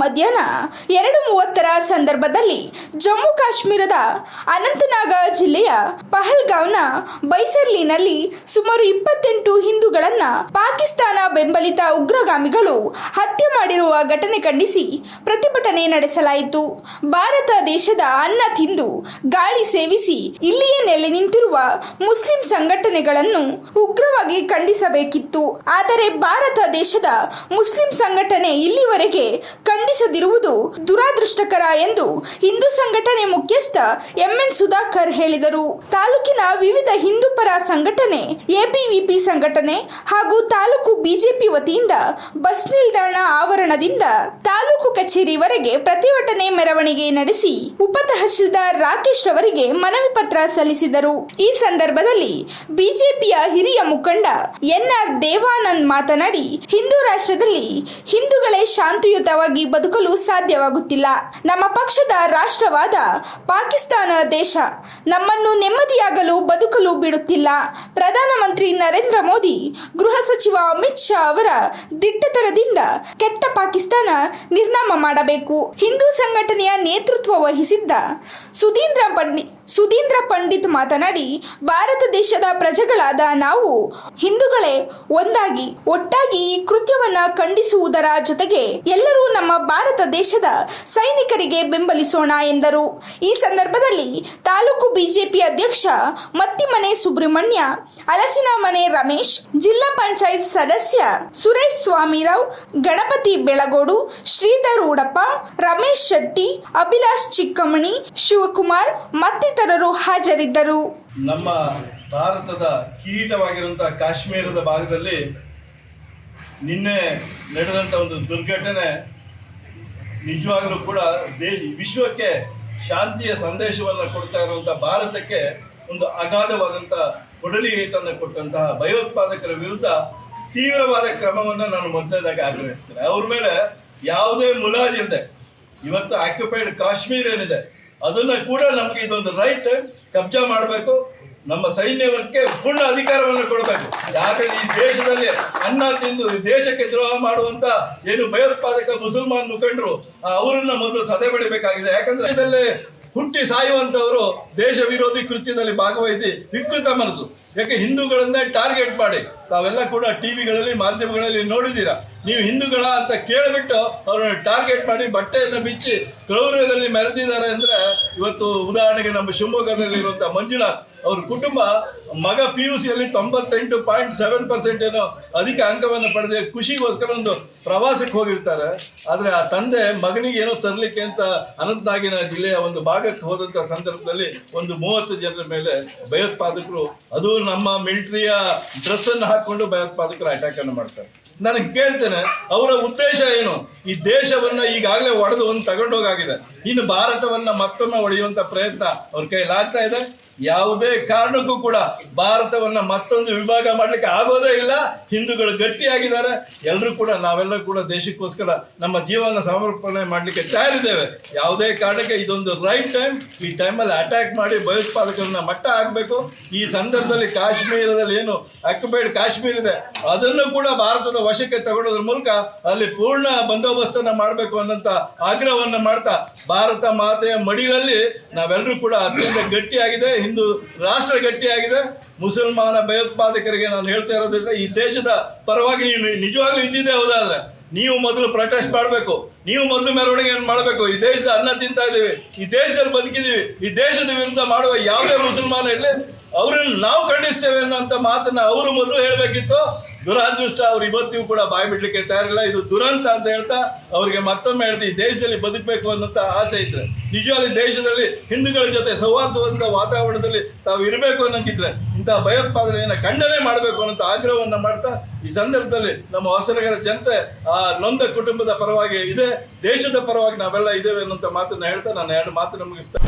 ಮಧ್ಯಾಹ್ನ ಎರಡು ಮೂವತ್ತರ ಸಂದರ್ಭದಲ್ಲಿ ಜಮ್ಮು ಕಾಶ್ಮೀರದ ಅನಂತನಾಗ ಜಿಲ್ಲೆಯ ಪಹಲ್ಗಾವ್ನ ಬೈಸರ್ಲಿನಲ್ಲಿ ಸುಮಾರು ಇಪ್ಪತ್ತೆಂಟು ಹಿಂದೂಗಳನ್ನು ಪಾಕಿಸ್ತಾನ ಬೆಂಬಲಿತ ಉಗ್ರಗಾಮಿಗಳು ಹತ್ಯೆ ಮಾಡಿರುವ ಘಟನೆ ಖಂಡಿಸಿ ಪ್ರತಿಭಟನೆ ನಡೆಸಲಾಯಿತು. ಭಾರತ ದೇಶದ ಅನ್ನ ತಿಂದು ಗಾಳಿ ಸೇವಿಸಿ ಇಲ್ಲಿಯೇ ನೆಲೆ ನಿಂತಿರುವ ಮುಸ್ಲಿಂ ಸಂಘಟನೆಗಳನ್ನು ಉಗ್ರವಾಗಿ ಖಂಡಿಸಬೇಕಿತ್ತು. ಆದರೆ ಭಾರತ ದೇಶದ ಮುಸ್ಲಿಂ ಸಂಘಟನೆ ಇಲ್ಲಿವರೆಗೆ ಖಂಡಿಸದಿರುವುದು ದುರಾದೃಷ್ಟಕರ ಎಂದು ಹಿಂದೂ ಸಂಘಟನೆ ಮುಖ್ಯಸ್ಥ ಎಂಎನ್ ಸುಧಾಕರ್ ಹೇಳಿದರು. ತಾಲೂಕಿನ ವಿವಿಧ ಹಿಂದೂ ಪರ ಸಂಘಟನೆ ಎಬಿವಿಪಿ ಸಂಘಟನೆ ಹಾಗೂ ತಾಲೂಕು ಬಿಜೆಪಿ ವತಿಯಿಂದ ಬಸ್ ನಿಲ್ದಾಣ ಆವರಣದಿಂದ ತಾಲೂಕು ಕಚೇರಿವರೆಗೆ ಪ್ರತಿಭಟನೆ ಮೆರವಣಿಗೆ ನಡೆಸಿ ಉಪ ತಹಶೀಲ್ದಾರ್ ರಾಕೇಶ್ ಅವರಿಗೆ ಮನವಿ ಪತ್ರ ಸಲ್ಲಿಸಿದರು. ಈ ಸಂದರ್ಭದಲ್ಲಿ ಬಿಜೆಪಿಯ ಹಿರಿಯ ಮುಖಂಡ ಎನ್ಆರ್ ದೇವಾನಂದ್ ಮಾತನಾಡಿ, ಹಿಂದೂ ರಾಷ್ಟ್ರದಲ್ಲಿ ಹಿಂದೂಗಳೇ ಶಾಂತಿಯುತವಾಗಿ ಬದುಕಲು ಸಾಧ್ಯವಾಗುತ್ತಿಲ್ಲ. ನಮ್ಮ ಪಕ್ಷದ ರಾಷ್ಟ್ರವಾದ ಪಾಕಿಸ್ತಾನ ದೇಶ ನಮ್ಮನ್ನು ನೆಮ್ಮದಿಯಾಗಲು ಬದುಕಲು ಬಿಡುತ್ತಿಲ್ಲ. ಪ್ರಧಾನಮಂತ್ರಿ ನರೇಂದ್ರ ಮೋದಿ, ಗೃಹ ಸಚಿವ ಅಮಿತ್ ಶಾ ಅವರ ದಿಟ್ಟತನದಿಂದ ಕೆಟ್ಟ ಪಾಕಿಸ್ತಾನ ನಿರ್ನಾಮ ಮಾಡಬೇಕು. ಹಿಂದೂ ಸಂಘಟನೆಯ ನೇತೃತ್ವ ವಹಿಸಿದ್ದ ಸುಧೀಂದ್ರ ಪಂಡಿ ಸುಧೀಂದ್ರ ಪಂಡಿತ್ ಮಾತನಾಡಿ, ಭಾರತ ದೇಶದ ಪ್ರಜೆಗಳಾದ ನಾವು, ಹಿಂದೂಗಳೇ ಒಂದಾಗಿ, ಒಟ್ಟಾಗಿ ಈ ಕೃತ್ಯವನ್ನ ಖಂಡಿಸುವುದರ ಜೊತೆಗೆ ಎಲ್ಲರೂ ನಮ್ಮ ಭಾರತ ದೇಶದ ಸೈನಿಕರಿಗೆ ಬೆಂಬಲಿಸೋಣ ಎಂದರು. ಈ ಸಂದರ್ಭದಲ್ಲಿ ತಾಲೂಕು ಬಿಜೆಪಿ ಅಧ್ಯಕ್ಷ ಮತ್ತಿಮನೆ ಸುಬ್ರಹ್ಮಣ್ಯ ಹಲಸಿನ ಮನೆ ರಮೇಶ್, ಜಿಲ್ಲಾ ಪಂಚಾಯತ್ ಸದಸ್ಯ ಸುರೇಶ್ ಸ್ವಾಮಿರಾವ್, ಗಣಪತಿ ಬೆಳಗೋಡು, ಶ್ರೀಧರ್ ಉಡಪ್ಪ, ರಮೇಶ್ ಶೆಟ್ಟಿ, ಅಭಿಲಾಷ್ ಚಿಕ್ಕಮಣಿ, ಶಿವಕುಮಾರ್ ಮತ್ತಿತರರು ಹಾಜರಿದ್ದರು. ನಮ್ಮ ಭಾರತದ ಕಿರೀಟವಾಗಿರುವಂತಹ ಕಾಶ್ಮೀರದ ಭಾಗದಲ್ಲಿ ನಿನ್ನೆ ನಡೆದಂಥ ಒಂದು ದುರ್ಘಟನೆ ನಿಜವಾಗಲೂ ಕೂಡ ವಿಶ್ವಕ್ಕೆ ಶಾಂತಿಯ ಸಂದೇಶವನ್ನು ಕೊಡ್ತಾ ಇರುವಂಥ ಭಾರತಕ್ಕೆ ಒಂದು ಅಗಾಧವಾದಂಥ ಕೊಡಲಿ ಏಟನ್ನು ಕೊಟ್ಟಂತಹ ಭಯೋತ್ಪಾದಕರ ವಿರುದ್ಧ ತೀವ್ರವಾದ ಕ್ರಮವನ್ನು ನಾನು ಮೊದಲನೇದಾಗಿ ಆಗ್ರಹಿಸ್ತೇನೆ. ಅವ್ರ ಮೇಲೆ ಯಾವುದೇ ಮುಲಾಜಿಲ್ಲದೆ ಇವತ್ತು ಆಕ್ಯುಪೈಡ್ ಕಾಶ್ಮೀರ ಏನಿದೆ ಅದನ್ನ ಕೂಡ ನಮಗೆ ಇದೊಂದು ರೈಟ್ ಕಬ್ಜಾ ಮಾಡಬೇಕು. ನಮ್ಮ ಸೈನ್ಯಕ್ಕೆ ಪೂರ್ಣ ಅಧಿಕಾರವನ್ನು ಕೊಡಬೇಕು. ಯಾಕಂದ್ರೆ ಈ ದೇಶದಲ್ಲಿ ಅನ್ನ ತಿಂದು ದೇಶಕ್ಕೆ ದ್ರೋಹ ಮಾಡುವಂತ ಏನು ಭಯೋತ್ಪಾದಕ ಮುಸಲ್ಮಾನ್ ಮುಖಂಡರು ಅವರನ್ನ ಮೊದಲು ಸದೆ ಪಡಿಬೇಕಾಗಿದೆ ಯಾಕಂದ್ರೆ ಇದರಲ್ಲಿ ಹುಟ್ಟಿ ಸಾಯುವಂತವರು ದೇಶ ವಿರೋಧಿ ಕೃತ್ಯದಲ್ಲಿ ಭಾಗವಹಿಸಿ ವಿಕೃತ ಮನಸ್ಸು. ಯಾಕೆ ಹಿಂದೂಗಳನ್ನೇ ಟಾರ್ಗೆಟ್ ಮಾಡಿ. ತಾವೆಲ್ಲ ಕೂಡ ಟಿವಿಗಳಲ್ಲಿ ಮಾಧ್ಯಮಗಳಲ್ಲಿ ನೋಡಿದ್ದೀರಾ? ನೀವು ಹಿಂದೂಗಳ ಅಂತ ಕೇಳಿಬಿಟ್ಟು ಅವ್ರನ್ನ ಟಾರ್ಗೆಟ್ ಮಾಡಿ ಬಟ್ಟೆಯನ್ನು ಬಿಚ್ಚಿ ಕ್ರೌರ್ಯದಲ್ಲಿ ಮೆರೆದಿದ್ದಾರೆ ಅಂದರೆ ಇವತ್ತು ಉದಾಹರಣೆಗೆ ನಮ್ಮ ಶಿವಮೊಗ್ಗದಲ್ಲಿರುವಂಥ ಮಂಜುನಾಥ್ ಅವ್ರ ಕುಟುಂಬ ಮಗ ಪಿ ಯು ಸಿಯಲ್ಲಿ ತೊಂಬತ್ತೆಂಟು ಪಾಯಿಂಟ್ ಸೆವೆನ್ ಪರ್ಸೆಂಟ್ ಏನೋ ಅಧಿಕ ಅಂಕವನ್ನು ಪಡೆದು ಖುಷಿಗೋಸ್ಕರ ಒಂದು ಪ್ರವಾಸಕ್ಕೆ ಹೋಗಿರ್ತಾರೆ. ಆದರೆ ಆ ತಂದೆ ಮಗನಿಗೆ ಏನೋ ತರಲಿಕ್ಕೆ ಅಂತ ಅನಂತನಾಗಿನ ಜಿಲ್ಲೆಯ ಒಂದು ಭಾಗಕ್ಕೆ ಹೋದಂಥ ಸಂದರ್ಭದಲ್ಲಿ ಒಂದು ಮೂವತ್ತು ಜನರ ಮೇಲೆ ಭಯೋತ್ಪಾದಕರು, ಅದು ನಮ್ಮ ಮಿಲಿಟರಿಯ ಡ್ರೆಸ್ಸನ್ನು ಹಾಕ್ಕೊಂಡು ಭಯೋತ್ಪಾದಕರು ಅಟ್ಯಾಕನ್ನು ಮಾಡ್ತಾರೆ. ನನಗೆ ಕೇಳ್ತೇನೆ, ಅವರ ಉದ್ದೇಶ ಏನು? ಈ ದೇಶವನ್ನ ಈಗಾಗಲೇ ಒಡೆದು ಒಂದು ತಗೊಂಡೋಗಾಗಿದೆ. ಇನ್ನು ಭಾರತವನ್ನ ಮತ್ತೊಮ್ಮೆ ಒಡೆಯುವಂತ ಪ್ರಯತ್ನ ಅವ್ರ ಕೈಲಾಗ್ತಾ ಇದೆ. ಯಾವುದೇ ಕಾರಣಕ್ಕೂ ಕೂಡ ಭಾರತವನ್ನ ಮತ್ತೊಂದು ವಿಭಾಗ ಮಾಡಲಿಕ್ಕೆ ಆಗೋದೇ ಇಲ್ಲ. ಹಿಂದೂಗಳು ಗಟ್ಟಿಯಾಗಿದ್ದಾರೆ. ಎಲ್ಲರೂ ಕೂಡ ನಾವೆಲ್ಲ ಕೂಡ ದೇಶಕ್ಕೋಸ್ಕರ ನಮ್ಮ ಜೀವನ ಸಮರ್ಪಣೆ ಮಾಡಲಿಕ್ಕೆ ತಯಾರಿದ್ದೇವೆ. ಯಾವುದೇ ಕಾರಣಕ್ಕೆ ಇದೊಂದು ರೈಟ್ ಟೈಮ್. ಈ ಟೈಮಲ್ಲಿ ಅಟ್ಯಾಕ್ ಮಾಡಿ ಭಯೋತ್ಪಾದಕರನ್ನ ಮಟ್ಟ ಹಾಕಬೇಕು. ಈ ಸಂದರ್ಭದಲ್ಲಿ ಕಾಶ್ಮೀರದಲ್ಲಿ ಏನು ಅಕ್ಯುಪೈಡ್ ಕಾಶ್ಮೀರ ಇದೆ, ಅದನ್ನು ಕೂಡ ಭಾರತದ ವಶಕ್ಕೆ ತಗೊಳ್ಳೋದ್ರ ಮೂಲಕ ಅಲ್ಲಿ ಪೂರ್ಣ ಬಂದೋಬಸ್ತನ್ನ ಮಾಡಬೇಕು ಅನ್ನೋಂಥ ಆಗ್ರಹವನ್ನು ಮಾಡ್ತಾ, ಭಾರತ ಮಾತೆಯ ಮಡಿಲಲ್ಲಿ ನಾವೆಲ್ಲರೂ ಕೂಡ ಅತ್ಯಂತ ಗಟ್ಟಿಯಾಗಿದೆ. ಹಿಂದೂ ರಾಷ್ಟ್ರ ಗಟ್ಟಿಯಾಗಿದೆ. ಮುಸಲ್ಮಾನ ಭಯೋತ್ಪಾದಕರಿಗೆ ನಾನು ಹೇಳ್ತಾ ಇರೋದ್ರಿಂದ ಈ ದೇಶದ ಪರವಾಗಿ ನೀವು ನಿಜವಾಗ್ಲೂ ಇದ್ದಿದ್ದೇ ಹೌದಾದ್ರೆ ನೀವು ಮೊದಲು ಪ್ರೊಟೆಸ್ಟ್ ಮಾಡಬೇಕು. ನೀವು ಮೊದಲು ಮೆರವಣಿಗೆಯನ್ನು ಮಾಡಬೇಕು. ಈ ದೇಶದ ಅನ್ನ ತಿಂತಾ ಇದ್ದೀವಿ. ಈ ದೇಶದಲ್ಲಿ ಬದುಕಿದ್ದೀವಿ. ಈ ದೇಶದ ವಿರುದ್ಧ ಮಾಡುವ ಯಾವುದೇ ಮುಸಲ್ಮಾನ ಇರಲಿ, ಅವರನ್ನು ನಾವು ಖಂಡಿಸ್ತೇವೆ ಅನ್ನೋಂಥ ಮಾತನ್ನ ಅವರು ಮೊದಲು ಹೇಳಬೇಕಿತ್ತು. ದುರಾದೃಷ್ಟ, ಅವ್ರು ಇವತ್ತಿಗೂ ಕೂಡ ಬಾಯಿ ಬಿಡ್ಲಿಕ್ಕೆ ತಯಾರಿಲ್ಲ ಇದು ದುರಂತ ಅಂತ ಹೇಳ್ತಾ ಅವರಿಗೆ ಮತ್ತೊಮ್ಮೆ ಹೇಳ್ತಾ ದೇಶದಲ್ಲಿ ಬದುಕಬೇಕು ಅನ್ನೋಂಥ ಆಸೆ ಇದ್ರೆ ನಿಜವಾಗಿ ದೇಶದಲ್ಲಿ ಹಿಂದೂಗಳ ಜೊತೆ ಸೌಹಾರ್ದವಂತ ವಾತಾವರಣದಲ್ಲಿ ತಾವು ಇರಬೇಕು ಅನ್ನೋಂಗಿದ್ರೆ ಇಂತಹ ಭಯೋತ್ಪಾದನೆಯನ್ನು ಖಂಡನೆ ಮಾಡಬೇಕು ಅನ್ನೋಂಥ ಆಗ್ರಹವನ್ನು ಮಾಡ್ತಾ ಈ ಸಂದರ್ಭದಲ್ಲಿ ನಮ್ಮ ಹೊಸನಗರ ಜನತೆ ಆ ನೊಂದ ಕುಟುಂಬದ ಪರವಾಗಿ ಇದೆ, ದೇಶದ ಪರವಾಗಿ ನಾವೆಲ್ಲ ಇದ್ದೇವೆ ಅನ್ನೋಂಥ ಮಾತನ್ನು ಹೇಳ್ತಾ ನಾನು ಎರಡು ಮಾತನ್ನು ಮುಗಿಸ್ತಾ